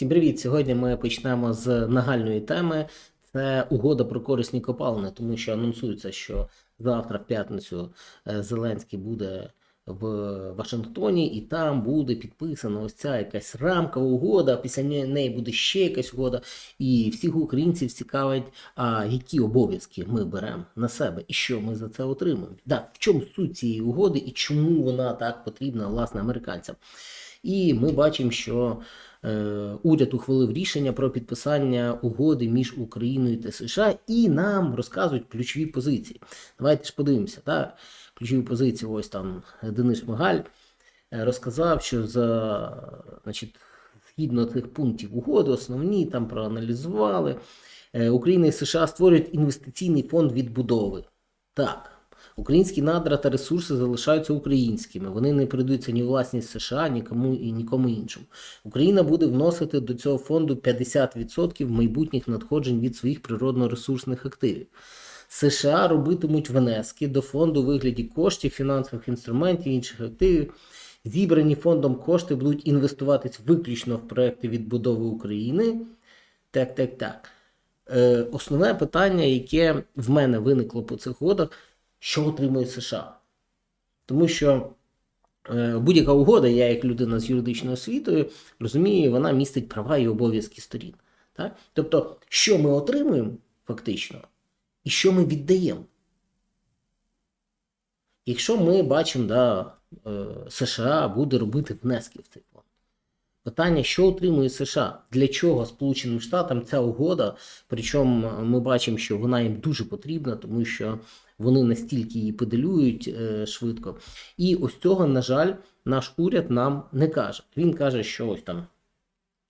Всім привіт! Сьогодні ми почнемо з нагальної теми. Це угода про корисні копалини, тому що анонсується, що завтра, в п'ятницю, е, Зеленський буде в Вашингтоні, і там буде підписана ось ця якась рамкова угода. Після неї буде ще якась угода. І всіх українців цікавить, а які обов'язки ми беремо на себе і що ми за це отримуємо. Да, в чому суть цієї угоди і чому вона так потрібна власне американцям. І ми бачимо, що уряд ухвалив рішення про підписання угоди між Україною та США, і нам розказують ключові позиції. Давайте ж подивимося. Так? Ключові позиції, ось там Денис Шмигаль е, розказав, що за значить, згідно цих пунктів угоди, основні там проаналізували. Е, Україна і США створюють інвестиційний фонд відбудови. Так. Українські надра та ресурси залишаються українськими. Вони не передаються ні власність США, нікому і нікому іншому. Україна буде вносити до цього фонду 50% майбутніх надходжень від своїх природно-ресурсних активів. США робитимуть внески до фонду у вигляді коштів, фінансових інструментів, інших активів. Зібрані фондом кошти будуть інвестуватись виключно в проекти відбудови України. Так, так, так. Е, основне питання, яке в мене виникло по цих угодах, що отримує США. Тому що е, будь-яка угода, я як людина з юридичною освітою, розумію, вона містить права і обов'язки сторін. Так? Тобто, що ми отримуємо фактично, і що ми віддаємо. Якщо ми бачимо, да, е, США буде робити внески в цей. Питання, що отримує США? Для чого Сполученим Штатам ця угода? Причому ми бачимо, що вона їм дуже потрібна, тому що вони настільки її педалюють е, швидко. І ось цього, на жаль, наш уряд нам не каже. Він каже, що ось там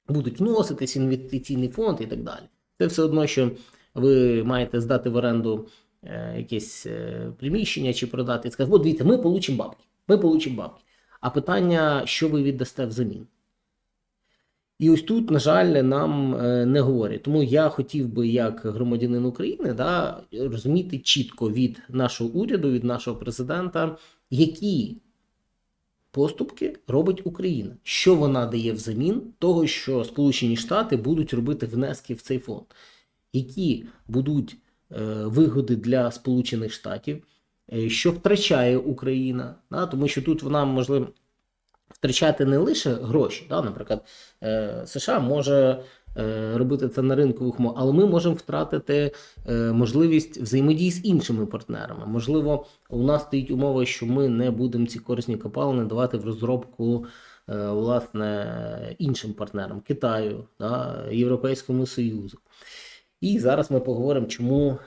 будуть вноситись інвестиційний фонд і так далі. Це все одно, що ви маєте здати в оренду е, якесь е, приміщення чи продати і сказати, от дивіться, ми получимо бабки. Ми получимо бабки. А питання, що ви віддасте взамін? І ось тут, на жаль, нам е, не говорять. Тому я хотів би, як громадянин України, да, розуміти чітко від нашого уряду, від нашого президента, які поступки робить Україна, що вона дає взамін того, що Сполучені Штати будуть робити внески в цей фонд, які будуть е, вигоди для Сполучених Штатів, е, що втрачає Україна, да, тому що тут вона можливо втрачати не лише гроші. Да? Наприклад, е, США може е, робити це на ринкових умовах, але ми можемо втратити е, можливість взаємодії з іншими партнерами. Можливо, у нас стоїть умова, що ми не будемо ці корисні копалини давати в розробку. Власне, іншим партнерам Китаю, да, Європейському Союзу. І зараз ми поговоримо, чому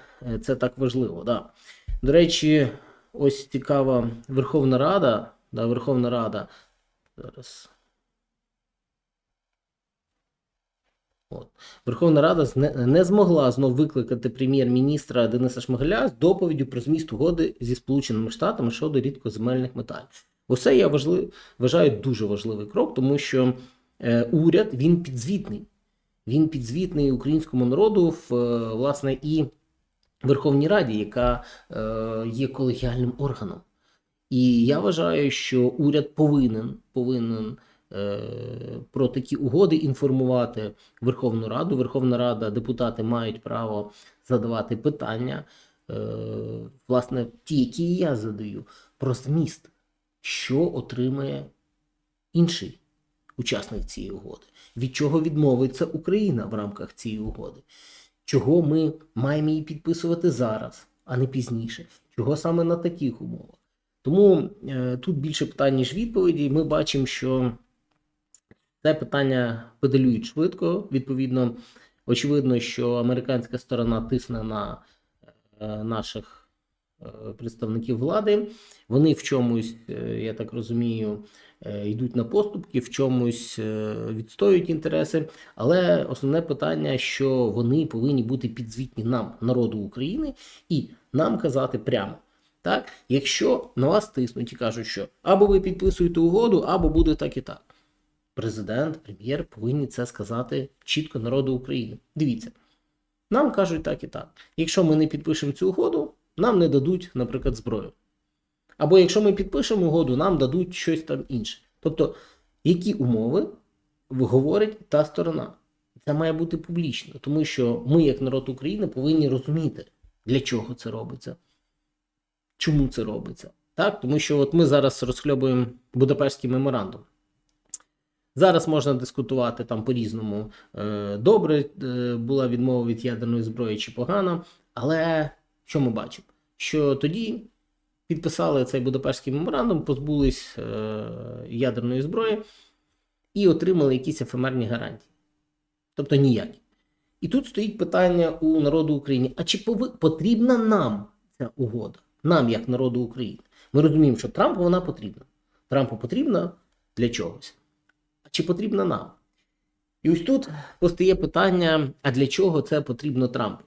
це так важливо. Да. До речі, ось цікава Верховна Рада. Да, Верховна Рада Зараз. От. Верховна Рада не змогла знов викликати прем'єр-міністра Дениса Шмигаля з доповіддю про зміст угоди зі Сполученими Штатами щодо рідкоземельних металів. Оце я важлив, вважаю дуже важливий крок, тому що е, уряд він підзвітний. Він підзвітний українському народу в е, власне і Верховній Раді, яка е, є колегіальним органом. І я вважаю, що уряд повинен повинен е, про такі угоди інформувати Верховну Раду. Верховна Рада, депутати мають право задавати питання, е, власне, ті, які я задаю, про зміст, що отримає інший учасник цієї угоди, від чого відмовиться Україна в рамках цієї угоди, чого ми маємо її підписувати зараз, а не пізніше, чого саме на таких умовах. Тому е, тут більше питань, ніж відповіді. Ми бачимо, що це питання педалюють швидко. Відповідно, очевидно, що американська сторона тисне на е, наших е, представників влади. Вони в чомусь, я так розумію, йдуть на поступки, в чомусь відстоюють інтереси. Але основне питання, що вони повинні бути підзвітні нам, народу України, і нам казати прямо. Так, якщо на вас тиснуть і кажуть, що або ви підписуєте угоду, або буде так і так. Президент, прем'єр повинні це сказати чітко народу України. Дивіться, нам кажуть так і так. Якщо ми не підпишемо цю угоду, нам не дадуть, наприклад, зброю. Або якщо ми підпишемо угоду, нам дадуть щось там інше. Тобто, які умови говорить та сторона. Це має бути публічно, тому що ми, як народ України, повинні розуміти, для чого це робиться, чому це робиться. Так? Тому що от ми зараз розхльобуємо Будапештський меморандум. Зараз можна дискутувати там по-різному. е, Добре е, була відмова від ядерної зброї чи погано, але що ми бачимо? Що тоді підписали цей Будапештський меморандум, позбулись е, ядерної зброї і отримали якісь ефемерні гарантії. Тобто ніякі. І тут стоїть питання у народу України: а чи потрібна нам ця угода? Нам, як народу України? Ми розуміємо, що Трампу вона потрібна. Трампу потрібна для чогось. А чи потрібна нам? І ось тут постає питання: а для чого це потрібно Трампу?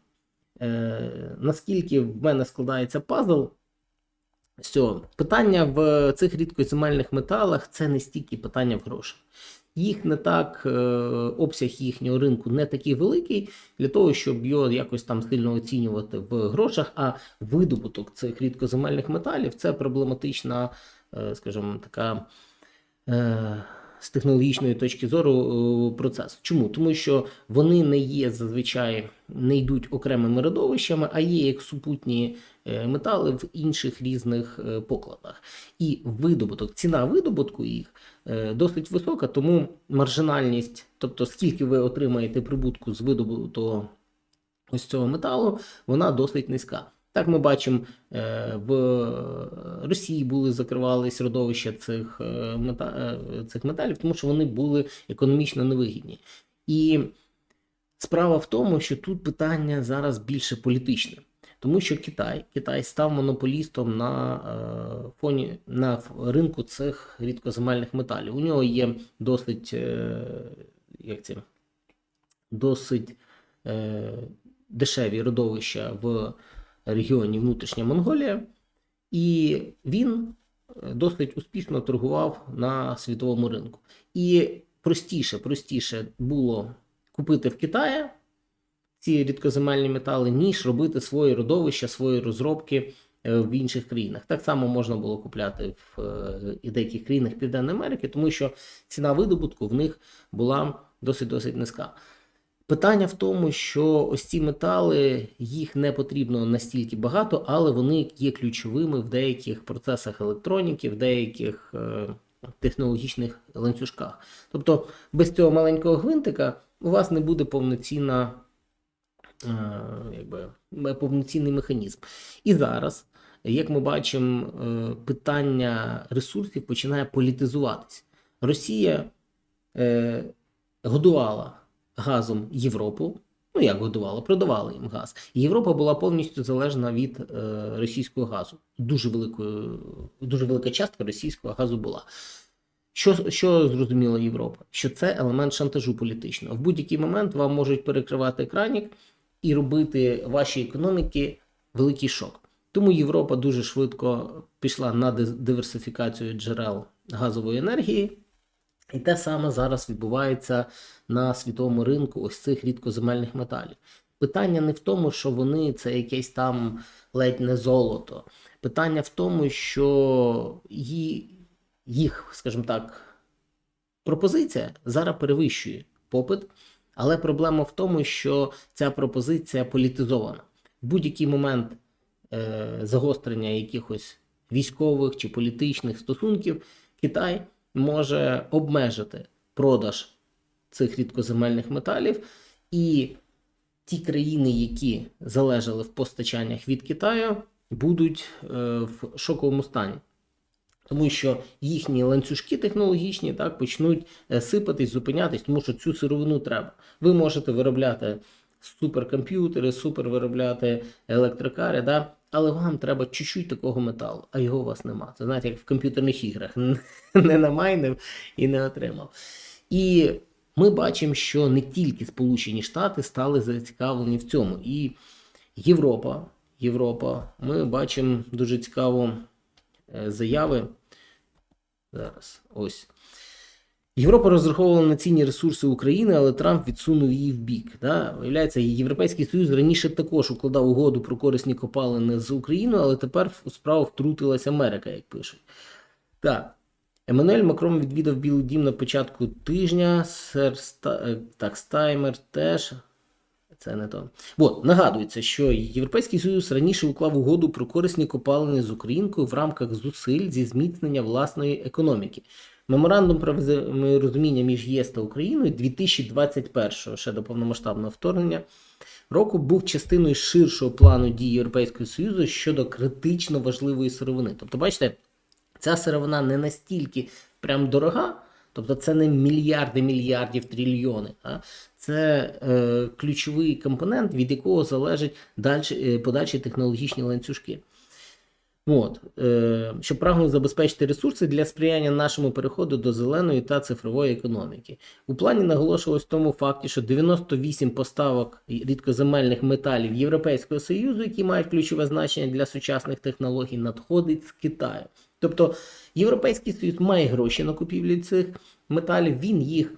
Е, наскільки в мене складається пазл з? Питання в цих рідкоземельних металах це не стільки питання в грошах. Їх не так, е, обсяг їхнього ринку не такий великий для того, щоб його якось там сильно оцінювати в грошах. А видобуток цих рідкоземельних металів це проблематична, е, скажімо, така. З технологічної точки зору е, процес. Чому? Тому що вони не є зазвичай не йдуть окремими родовищами, а є як супутні е, метали в інших різних е, покладах. І видобуток, ціна видобутку їх досить висока, тому маржинальність, тобто скільки ви отримаєте прибутку з видобутого ось цього металу, вона досить низька. Так ми бачимо, е, в Росії були закривались родовища цих, е, е, цих металів, тому що вони були економічно невигідні. І справа в тому, що тут питання зараз більше політичне. Тому що Китай, Китай став монополістом на фоні на ринку цих рідкоземельних металів. У нього є досить, як це, досить дешеві родовища в регіоні Внутрішня Монголія, і він е, досить успішно торгував на світовому ринку. І простіше, простіше було купити в Китаї ці рідкоземельні метали, ніж робити свої родовища, свої розробки е, в інших країнах. Так само можна було купляти в е, і деяких країнах Південної Америки, тому що ціна видобутку в них була досить досить низька. Питання в тому, що ось ці метали їх не потрібно настільки багато, але вони є ключовими в деяких процесах електроніки, в деяких е, технологічних ланцюжках. Тобто без цього маленького гвинтика у вас не буде повноцінна, е, якби, повноцінний механізм. І зараз, як ми бачимо, е, питання ресурсів починає політизуватись. Росія е, годувала газом Європу. Ну, як годувала, продавала їм газ. Європа була повністю залежна від е, російського газу. Дуже великою, дуже велика частка російського газу була. Що, що зрозуміла Європа? Що це елемент шантажу політичного. В будь-який момент вам можуть перекривати екранік і робити вашій економіки великий шок. Тому Європа дуже швидко пішла на диверсифікацію джерел газової енергії. І те саме зараз відбувається на світовому ринку ось цих рідкоземельних металів. Питання не в тому, що вони це якесь там ледь не золото. Питання в тому, що їх, скажімо так, пропозиція зараз перевищує попит, але проблема в тому, що ця пропозиція політизована. В будь-який момент е, загострення якихось військових чи політичних стосунків Китай може обмежити продаж цих рідкоземельних металів, і ті країни, які залежали в постачаннях від Китаю, будуть е, в шоковому стані. Тому що їхні ланцюжки технологічні так почнуть е, сипатись, зупинятись, тому що цю сировину треба. Ви можете виробляти суперкомп'ютери, супер виробляти електрокари, да? Але вам треба чуть-чуть такого металу, а його у вас нема. Це знаєте, як в комп'ютерних іграх не намайнив і не отримав. І ми бачимо, що не тільки Сполучені Штати стали зацікавлені в цьому. І Європа, Європа, ми бачимо дуже цікаву е, заяви. Зараз ось. Європа розраховувала на цінні ресурси України, але Трамп відсунув її в бік. Да? Виявляється, Європейський Союз раніше також укладав угоду про корисні копалини з Україною, але тепер у справу втрутилась Америка, як пишуть. Так. Еммануель Макрон відвідав Білий Дім на початку тижня. Сер Ста... е, так, Стаймер теж. Це не то. От, нагадується, що Європейський Союз раніше уклав угоду про корисні копалини з Українкою в рамках зусиль зі зміцнення власної економіки. Меморандум про взаєморозуміння між ЄС та Україною 2021 ще до повномасштабного вторгнення року був частиною ширшого плану дій Європейського Союзу щодо критично важливої сировини. Тобто, бачите, ця сировина не настільки прям дорога, тобто це не мільярди мільярдів трильйони. А? Це е, ключовий компонент, від якого залежать е, подальші технологічні ланцюжки. От, е, щоб прагнув забезпечити ресурси для сприяння нашому переходу до зеленої та цифрової економіки. У плані наголошувалось в тому факті, що 98 поставок рідкоземельних металів Європейського Союзу, які мають ключове значення для сучасних технологій, надходить з Китаю. Тобто Європейський Союз має гроші на купівлю цих металів, він їх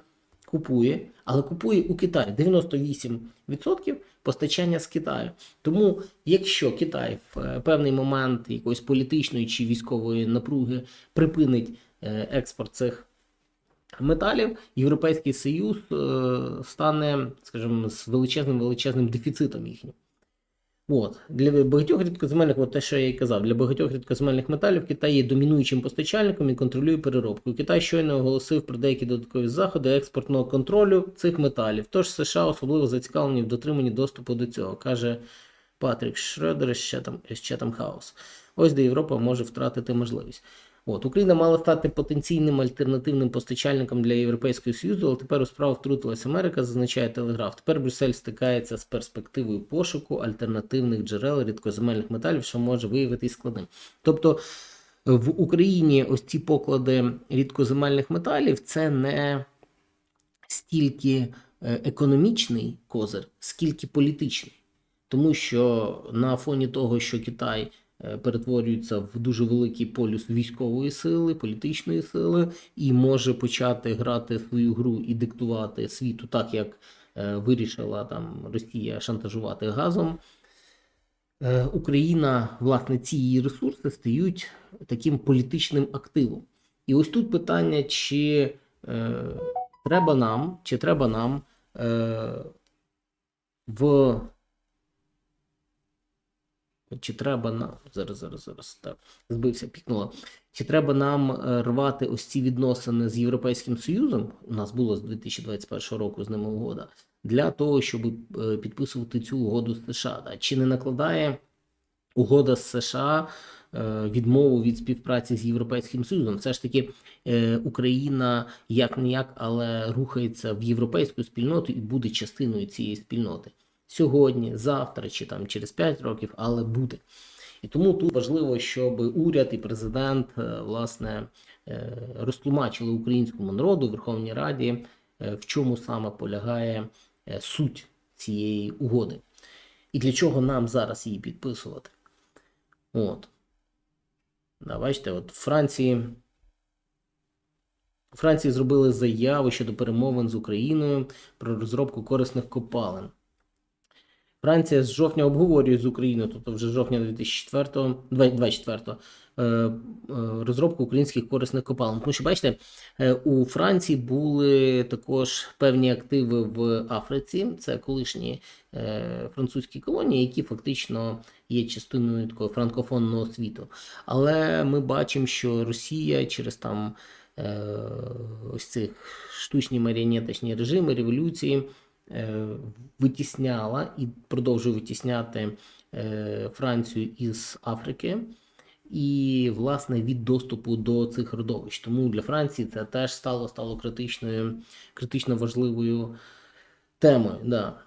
купує, але купує у Китаї 98% постачання з Китаю. Тому, якщо Китай в е, певний момент якоїсь політичної чи військової напруги припинить е, експорт цих металів, Європейський Союз е, стане, скажімо, з величезним величезним дефіцитом їхнім. От для багатьох рідкоземельних, от те, що я і казав, для багатьох рідкоземельних металів Китай є домінуючим постачальником і контролює переробку. Китай щойно оголосив про деякі додаткові заходи експортного контролю цих металів. Тож США особливо зацікавлені в дотриманні доступу до цього, каже Патрік Шредер з Chatham, ще там House. Ось де Європа може втратити можливість. От Україна мала стати потенційним альтернативним постачальником для Європейського Союзу, але тепер у справу втрутилась Америка, зазначає Телеграф. Тепер Брюссель стикається з перспективою пошуку альтернативних джерел рідкоземельних металів, що може виявитись складним. Тобто в Україні ось ці поклади рідкоземельних металів це не стільки е, економічний козир, скільки політичний. Тому що на фоні того, що Китай перетворюється в дуже великий полюс військової сили, політичної сили, і може почати грати свою гру і диктувати світу так, як е, вирішила там Росія шантажувати газом. Е, Україна, власне, ці її ресурси стають таким політичним активом. І ось тут питання, чи е, треба нам, чи треба нам е, в чи треба нам зараз, зараз, зараз так збився, пікнуло. Чи треба нам е, рвати ось ці відносини з Європейським Союзом? У нас було з 2021 року з ними угода для того, щоб е, підписувати цю угоду з США? Да? Чи не накладає угода з США е, відмову від співпраці з Європейським Союзом? Все ж таки Україна як не як, але рухається в європейську спільноту і буде частиною цієї спільноти сьогодні, завтра чи там через 5 років, але буде. І тому тут важливо, щоб уряд і президент е, власне е, розтлумачили українському народу в Верховній Раді, е, в чому саме полягає суть цієї угоди. І для чого нам зараз її підписувати. От. Да, бачите, от Франції. Франції зробили заяву щодо перемовин з Україною про розробку корисних копалин. Франція з жовтня обговорює з Україною, тобто вже з жовтня 2024 е, е, розробку українських корисних копалин. Тому що, бачите, е, у Франції були також певні активи в Африці, це колишні французькі колонії, які фактично є частиною такого франкофонного світу. Але ми бачимо, що Росія через там ось цих штучні маріонеточні режими, революції. Е, витісняла і продовжує витісняти е, Францію із Африки. І, власне, від доступу до цих родовищ. Тому для Франції це теж стало стало критичною, критично важливою темою. Да.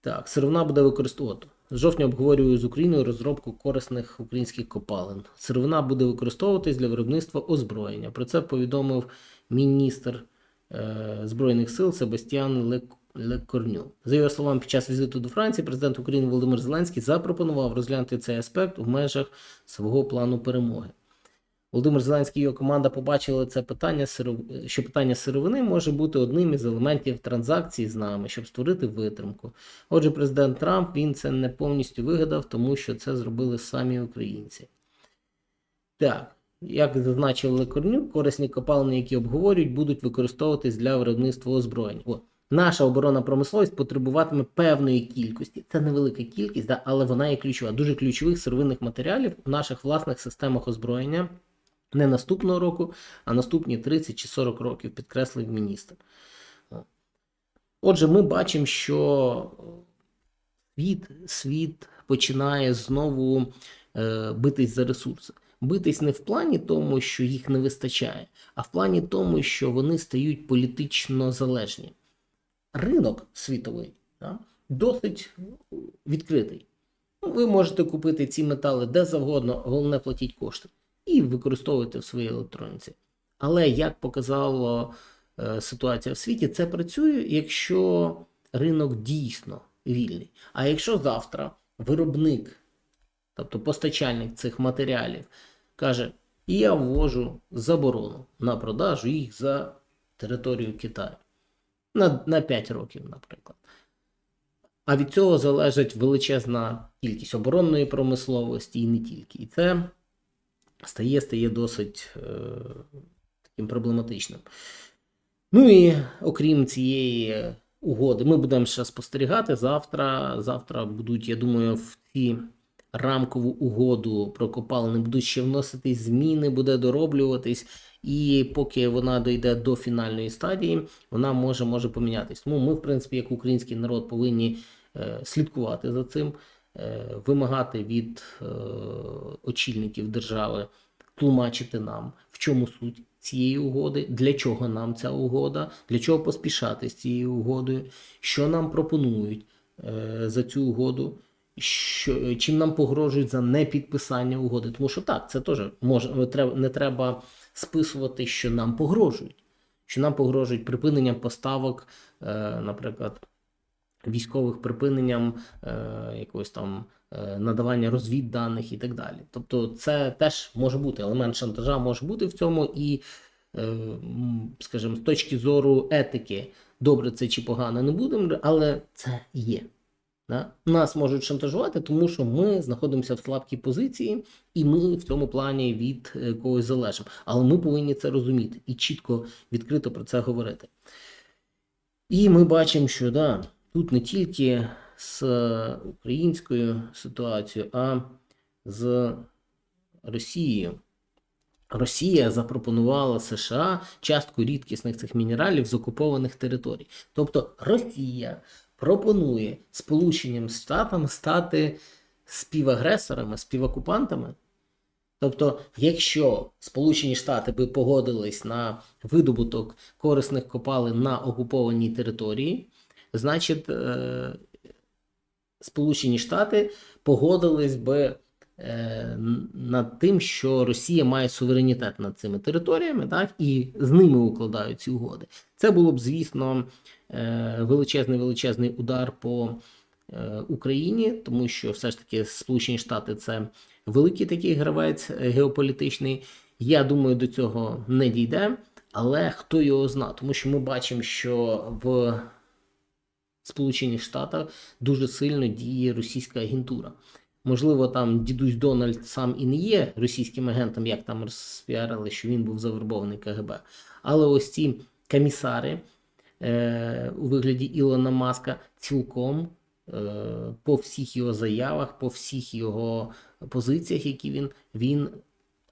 Так, сировина буде використовувати. З жовтня обговорюю з Україною розробку корисних українських копалин. Сировина буде використовуватись для виробництва озброєння. Про це повідомив міністр е, Збройних сил Себастьян Лек. Лекорню. За його словами, під час візиту до Франції президент України Володимир Зеленський запропонував розглянути цей аспект у межах свого плану перемоги. Володимир Зеленський і його команда побачили це питання, що питання сировини може бути одним із елементів транзакції з нами, щоб створити витримку. Отже, президент Трамп він це не повністю вигадав, тому що це зробили самі українці. Так, як зазначив Лекорнюк, корисні копалини, які обговорюють, будуть використовуватись для виробництва озброєнь. Наша оборонна промисловість потребуватиме певної кількості. Це невелика кількість, да, але вона є ключова. Дуже ключових сировинних матеріалів у наших власних системах озброєння не наступного року, а наступні 30 чи 40 років, підкреслив міністр. Отже, ми бачимо, що світ, світ починає знову е, битись за ресурси. Битись не в плані тому, що їх не вистачає, а в плані тому, що вони стають політично залежні. Ринок світовий да, досить відкритий. Ну, Ви можете купити ці метали де завгодно, головне платіть кошти і використовуйте в своїй електроніці. Але як показала е, ситуація в світі, це працює, якщо ринок дійсно вільний. А якщо завтра виробник, тобто постачальник цих матеріалів, каже: я ввожу заборону на продажу їх за територію Китаю на, на 5 років, наприклад. А від цього залежить величезна кількість оборонної промисловості і не тільки. І це стає стає досить е, таким проблематичним. Ну і окрім цієї угоди, ми будемо ще спостерігати завтра. Завтра будуть, я думаю, в ці рамкову угоду про копалини будуть ще вноситись зміни, буде дороблюватись. І поки вона дійде до фінальної стадії, вона може може помінятись. Тому ми, в принципі, як український народ, повинні е, слідкувати за цим, е, вимагати від е, очільників держави тлумачити нам, в чому суть цієї угоди, для чого нам ця угода, для чого поспішати з цією угодою, що нам пропонують за цю угоду. Що чим нам погрожують за непідписання угоди, тому що так, це теж може не треба списувати, що нам погрожують. Що нам погрожують припиненням поставок, е, наприклад, військових припиненням е, якогось там е, надавання розвідданих і так далі. Тобто, це теж може бути елемент шантажа, може бути в цьому, і, скажімо, з точки зору етики, добре це чи погано не будемо, але це є. Да? Нас можуть шантажувати, тому що ми знаходимося в слабкій позиції, і ми в цьому плані від е, когось залежимо. Але ми повинні це розуміти і чітко відкрито про це говорити. І ми бачимо, що да, тут не тільки з українською ситуацією, а з Росією. Росія запропонувала США частку рідкісних цих мінералів з окупованих територій. Тобто Росія пропонує Сполученим Штатам стати співагресорами, співокупантами. Тобто, якщо Сполучені Штати би погодились на видобуток корисних копалин на окупованій території, значить е, Сполучені Штати погодились би е, над тим, що Росія має суверенітет над цими територіями, так, і з ними укладають ці угоди. Це було б, звісно, величезний величезний удар по е, Україні, тому що все ж таки Сполучені Штати це великий такий гравець е, геополітичний. Я думаю, до цього не дійде, але хто його зна, тому що ми бачимо, що в Сполучених Штатах дуже сильно діє російська агентура. Можливо, там дідусь Дональд сам і не є російським агентом, як там розпіарили, що він був завербований КГБ. Але ось ці комісари е, у вигляді Ілона Маска цілком е, по всіх його заявах, по всіх його позиціях, які він, він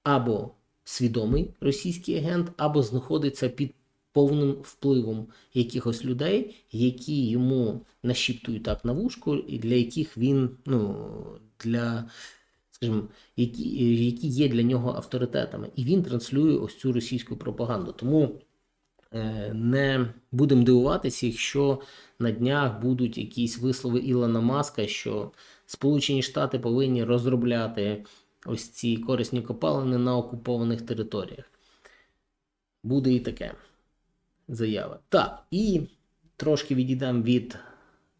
або свідомий російський агент, або знаходиться під повним впливом якихось людей, які йому нашіптують так на вушку, і для яких він ну, для. Скажімо, які які є для нього авторитетами, і він транслює ось цю російську пропаганду. Тому не будемо дивуватися, якщо на днях будуть якісь вислови Ілона Маска, що Сполучені Штати повинні розробляти ось ці корисні копалини на окупованих територіях. Буде і таке заява. Так, і трошки відійдемо від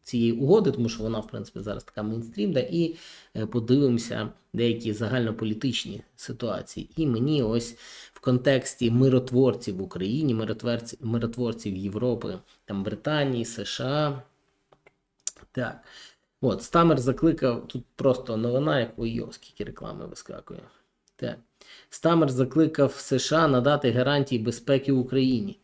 цієї угоди, тому що вона, в принципі, зараз така мейнстрім, да, і е, подивимося деякі загальнополітичні ситуації. І мені ось в контексті миротворців в Україні, миротворців, миротворців Європи, там Британії, США. Так. От, Стамер закликав, тут просто новина, як ой, скільки реклами вискакує. Так. Стамер закликав США надати гарантії безпеки Україні,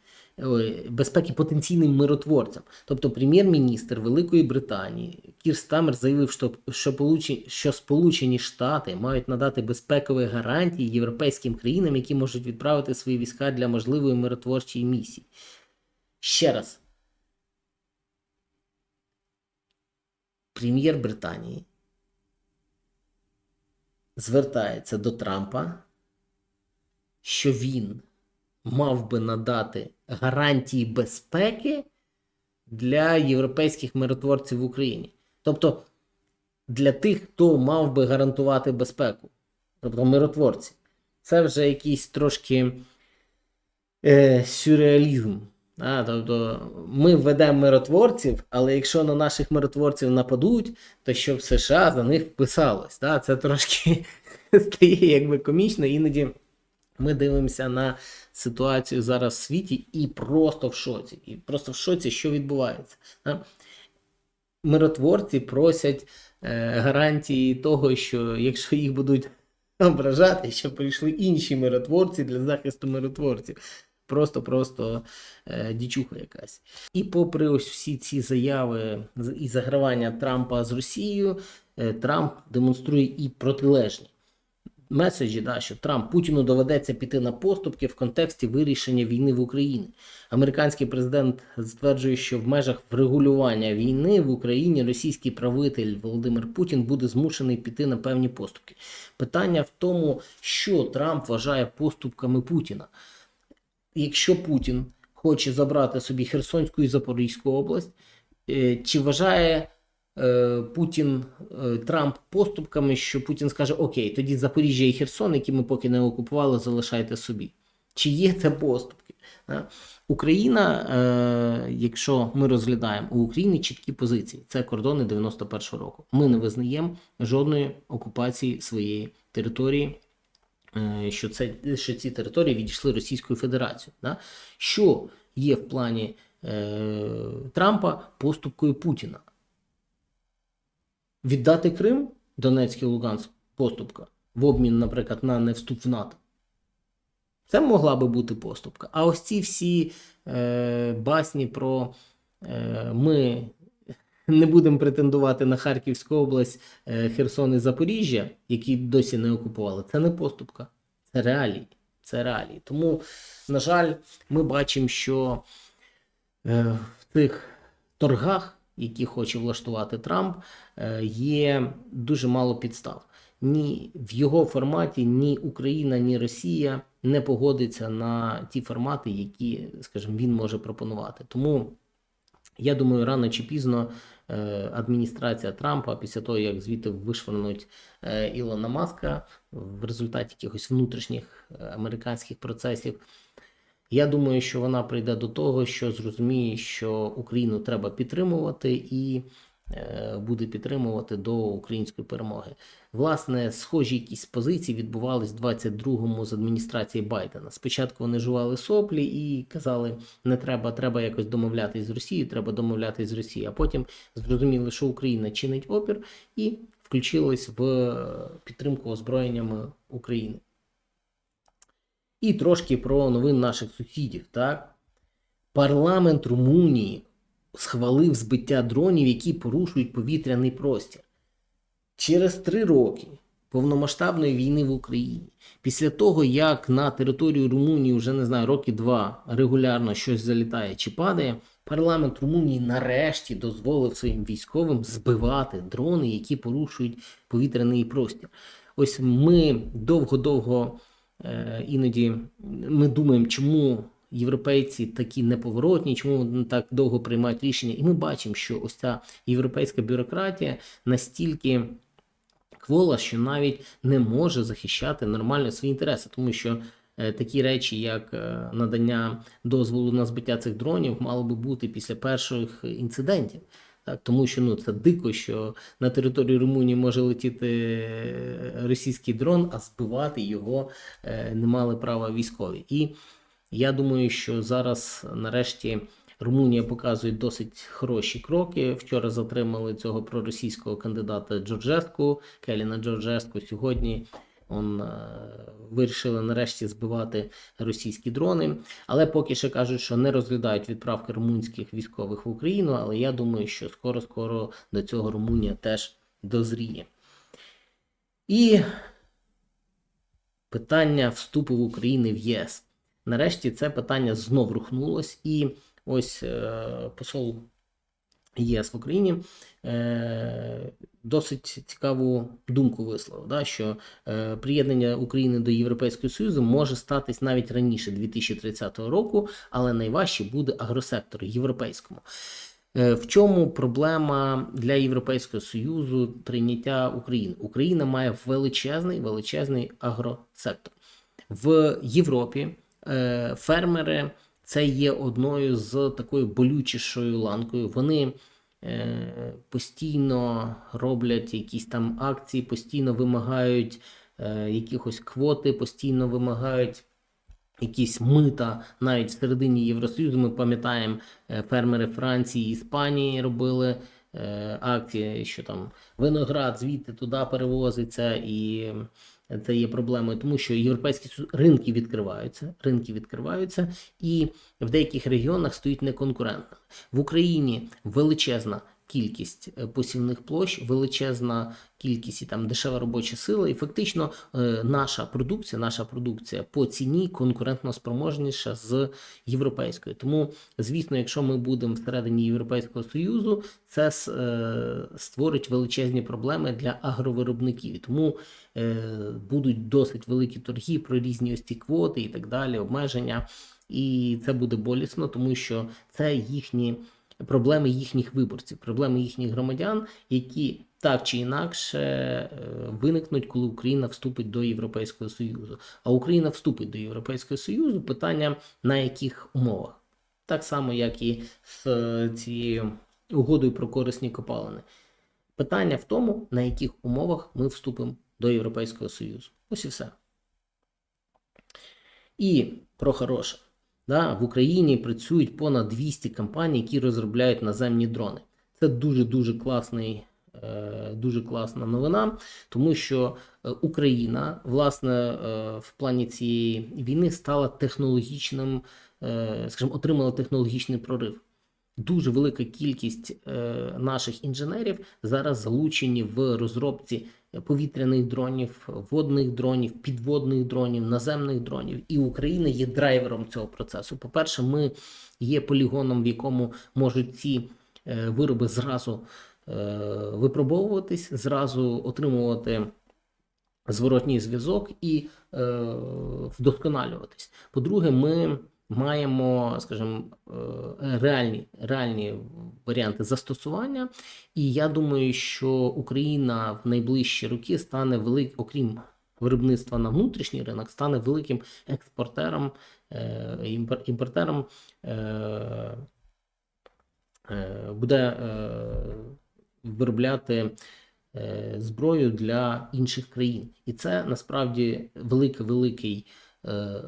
безпеки потенційним миротворцям. Тобто, прем'єр-міністр Великої Британії Кір Стамер заявив, що, що, получі- що Сполучені Штати мають надати безпекові гарантії європейським країнам, які можуть відправити свої війська для можливої миротворчої місії. Ще раз. Прем'єр Британії звертається до Трампа, що він мав би надати гарантії безпеки для європейських миротворців в Україні. Тобто для тих, хто мав би гарантувати безпеку, тобто миротворці. Це вже якийсь трошки е, сюрреалізм. А, тобто ми введемо миротворців, але якщо на наших миротворців нападуть, то щоб США за них вписалось. Да? Це трошки стає якби комічно. Іноді ми дивимося на ситуацію зараз в світі і просто в шоці. І просто в шоці, що відбувається. Миротворці просять е, гарантії того, що якщо їх будуть ображати, що прийшли інші миротворці для захисту миротворців. Просто-просто е, дічуха якась. І попри ось всі ці заяви і загравання Трампа з Росією, е, Трамп демонструє і протилежні меседжі, да, що Трамп Путіну доведеться піти на поступки в контексті вирішення війни в Україні. Американський президент стверджує, що в межах врегулювання війни в Україні російський правитель Володимир Путін буде змушений піти на певні поступки. Питання в тому, що Трамп вважає поступками Путіна. Якщо Путін хоче забрати собі Херсонську і Запорізьку область, е, чи вважає Путін е, Трамп поступками, що Путін скаже: Окей, тоді Запоріжжя і Херсон, які ми поки не окупували, залишайте собі. Чи є це поступки? Україна, е, якщо ми розглядаємо, у України чіткі позиції. Це кордони 91-го року. Ми не визнаємо жодної окупації своєї території. е, Що це що ці території відійшли Російською Федерацією, що є в плані е, Трампа поступкою Путіна віддати Крим, Донецьк і Луганськ поступка в обмін, наприклад, на не вступ в НАТО. Це могла би бути поступка. А ось ці всі е, басні про е, ми не будемо претендувати на Харківську область, е, Херсон і Запоріжжя, які досі не окупували, це не поступка, це реалії. Це реалії. Тому, на жаль, ми бачимо, що е, в цих торгах, які хоче влаштувати Трамп, е, є дуже мало підстав. Ні в його форматі ні Україна, ні Росія не погодиться на ті формати, які, скажімо, він може пропонувати. Тому я думаю, рано чи пізно е, адміністрація Трампа, після того як звідти вишвернуть е, Ілона Маска в результаті якихось внутрішніх американських процесів. Я думаю, що вона прийде до того, що зрозуміє, що Україну треба підтримувати і е, буде підтримувати до української перемоги. Власне, схожі якісь позиції відбувались в 22-му з адміністрації Байдена. Спочатку вони жували соплі і казали, не треба, треба якось домовлятись з Росією, треба домовлятись з Росією. А потім зрозуміли, що Україна чинить опір і включилась в е, підтримку озброєннями України. І трошки про новин наших сусідів. Так? Парламент Румунії схвалив збиття дронів, які порушують повітряний простір. Через три роки повномасштабної війни в Україні, після того, як на територію Румунії вже не знаю, роки два регулярно щось залітає чи падає, парламент Румунії нарешті дозволив своїм військовим збивати дрони, які порушують повітряний простір. Ось ми довго-довго іноді ми думаємо, чому європейці такі неповоротні, чому вони так довго приймають рішення. І ми бачимо, що ось ця європейська бюрократія настільки квола, що навіть не може захищати нормально свої інтереси, тому що е, такі речі, як е, надання дозволу на збиття цих дронів, мало би бути після перших інцидентів. Так, тому що ну це дико, що на території Румунії може летіти е, російський дрон, а збивати його е, не мали права військові. І я думаю, що зараз нарешті Румунія показує досить хороші кроки. Вчора затримали цього проросійського кандидата Джорджеску, Келіна Джорджеску. Сьогодні Он, е, вирішили нарешті збивати російські дрони. Але поки ще кажуть, що не розглядають відправки румунських військових в Україну. Але я думаю, що скоро-скоро до цього Румунія теж дозріє. І питання вступу в Україну в ЄС. Нарешті це питання знов рухнулось, і ось е, посол ЄС в Україні е, досить цікаву думку висловив, да, що е, приєднання України до Європейського Союзу може статись навіть раніше 2030 року, але найважче буде агросектору європейському. Е, В чому проблема для Європейського Союзу прийняття України? Україна має величезний величезний агросектор в Європі. е, Фермери це є одною з такою болючішою ланкою. Вони е, постійно роблять якісь там акції, постійно вимагають е, якихось квоти, постійно вимагають якісь мита навіть всередині Євросоюзу. Ми пам'ятаємо, е, фермери Франції і Іспанії робили е, акції, що там виноград звідти туди перевозиться, і це є проблемою, тому що європейські ринки відкриваються, ринки відкриваються, і в деяких регіонах стоїть неконкурентними. В Україні величезна кількість е, посівних площ, величезна кількість і там дешева робоча сила, і фактично е, наша продукція, наша продукція по ціні конкурентно спроможніша з європейською. Тому, звісно, якщо ми будемо всередині Європейського союзу, це е, створить величезні проблеми для агровиробників. Тому будуть досить великі торги про різні ось ці квоти і так далі, обмеження. І це буде болісно, тому що це їхні проблеми їхніх виборців, проблеми їхніх громадян, які так чи інакше е, виникнуть, коли Україна вступить до Європейського Союзу. А Україна вступить до Європейського Союзу, питання на яких умовах. Так само, як і з е, цією угодою про корисні копалини. Питання в тому, на яких умовах ми вступимо до Європейського Союзу. Ось і все. І про хороше. Да, в Україні працюють понад 200 компаній, які розробляють наземні дрони. Це дуже-дуже класний, е, дуже класна новина, тому що е, Україна, власне, е, в плані цієї війни стала технологічним, скажімо, отримала технологічний прорив. Дуже велика кількість е, наших інженерів зараз залучені в розробці повітряних дронів, водних дронів, підводних дронів, наземних дронів. І Україна є драйвером цього процесу. По-перше, ми є полігоном, в якому можуть ці е, вироби зразу е, випробовуватись, зразу отримувати зворотній зв'язок і е, вдосконалюватись. По-друге, ми маємо, скажімо, е, реальні, реальні варіанти застосування, і я думаю, що Україна в найближчі роки стане велик, окрім виробництва на внутрішній ринок, стане великим експортером, е, імпортером. е, Буде виробляти зброю для інших країн. І це насправді великий великий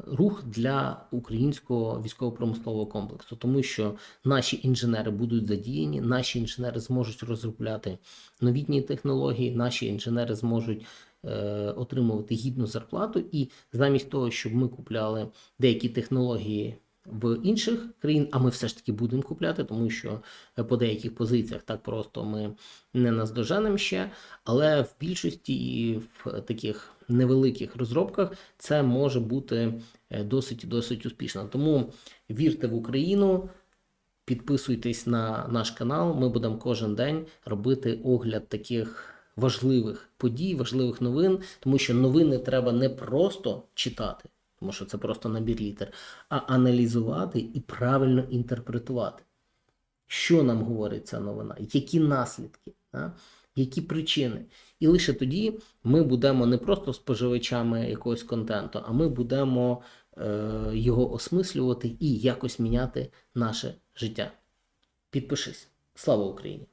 рух для українського військово-промислового комплексу, тому що наші інженери будуть задіяні, наші інженери зможуть розробляти новітні технології, наші інженери зможуть. е, Отримувати гідну зарплату, і замість того, щоб ми купляли деякі технології в інших країн, а ми все ж таки будемо купляти, тому що е, по деяких позиціях так просто ми не наздоженемо ще. Але в більшості і в таких невеликих розробках це може бути е, досить досить успішно. Тому вірте в Україну. Підписуйтесь на наш канал. Ми будемо кожен день робити огляд таких важливих подій, важливих новин, тому що новини треба не просто читати, тому що це просто набір літер, а аналізувати і правильно інтерпретувати. Що нам говорить ця новина, які наслідки, да? Які причини. І лише тоді ми будемо не просто споживачами якогось контенту, а ми будемо е, його осмислювати і якось міняти наше життя. Підпишись. Слава Україні!